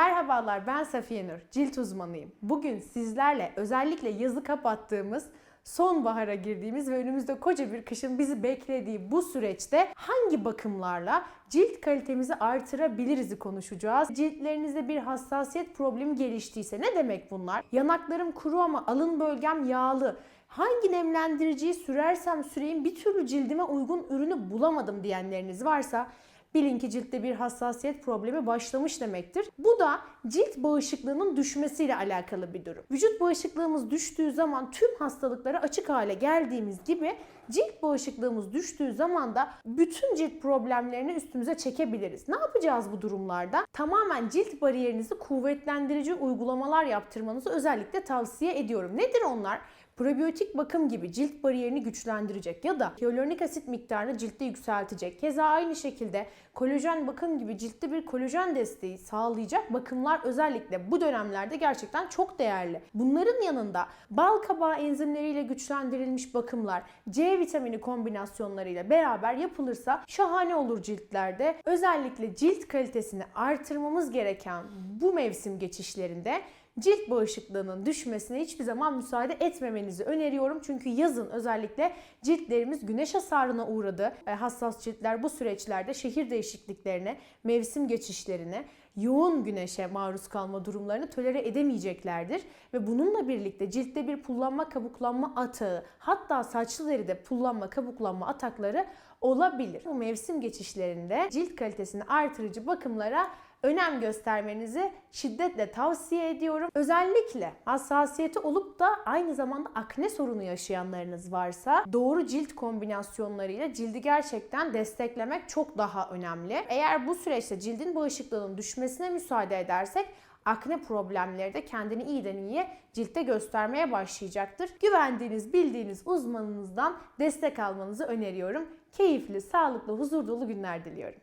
Merhabalar ben Safiye Nur, cilt uzmanıyım. Bugün sizlerle özellikle yazı kapattığımız sonbahara girdiğimiz ve önümüzde koca bir kışın bizi beklediği bu süreçte hangi bakımlarla cilt kalitemizi artırabiliriz'i konuşacağız. Ciltlerinizde bir hassasiyet problemi geliştiyse ne demek bunlar? Yanaklarım kuru ama alın bölgem yağlı. Hangi nemlendiriciyi sürersem süreyim bir türlü cildime uygun ürünü bulamadım diyenleriniz varsa Bilin ki ciltte bir hassasiyet problemi başlamış demektir. Bu da cilt bağışıklığının düşmesiyle alakalı bir durum. Vücut bağışıklığımız düştüğü zaman tüm hastalıklara açık hale geldiğimiz gibi cilt bağışıklığımız düştüğü zaman da bütün cilt problemlerini üstümüze çekebiliriz. Ne yapacağız bu durumlarda? Tamamen cilt bariyerinizi kuvvetlendirici uygulamalar yaptırmanızı özellikle tavsiye ediyorum. Nedir onlar? Probiyotik bakım gibi cilt bariyerini güçlendirecek ya da hyaluronik asit miktarını ciltte yükseltecek. Keza aynı şekilde kolajen bakım gibi ciltte bir kolajen desteği sağlayacak bakımlar özellikle bu dönemlerde gerçekten çok değerli. Bunların yanında bal kabağı enzimleriyle güçlendirilmiş bakımlar, C vitamini kombinasyonlarıyla beraber yapılırsa şahane olur ciltlerde. Özellikle cilt kalitesini artırmamız gereken bu mevsim geçişlerinde cilt bağışıklığının düşmesine hiçbir zaman müsaade etmemenizi öneriyorum. Çünkü yazın özellikle ciltlerimiz güneş hasarına uğradı. E, hassas ciltler bu süreçlerde şehir değişikliklerine, mevsim geçişlerine, yoğun güneşe maruz kalma durumlarını tolere edemeyeceklerdir. Ve bununla birlikte ciltte bir pullanma kabuklanma atağı hatta saçlı deride pullanma kabuklanma atakları olabilir. Bu mevsim geçişlerinde cilt kalitesini artırıcı bakımlara önem göstermenizi şiddetle tavsiye ediyorum. Özellikle hassasiyeti olup da aynı zamanda akne sorunu yaşayanlarınız varsa doğru cilt kombinasyonlarıyla cildi gerçekten desteklemek çok daha önemli. Eğer bu süreçte cildin bağışıklığının düşmesine müsaade edersek akne problemleri de kendini iyiden iyiye ciltte göstermeye başlayacaktır. Güvendiğiniz, bildiğiniz uzmanınızdan destek almanızı öneriyorum. Keyifli, sağlıklı, huzur dolu günler diliyorum.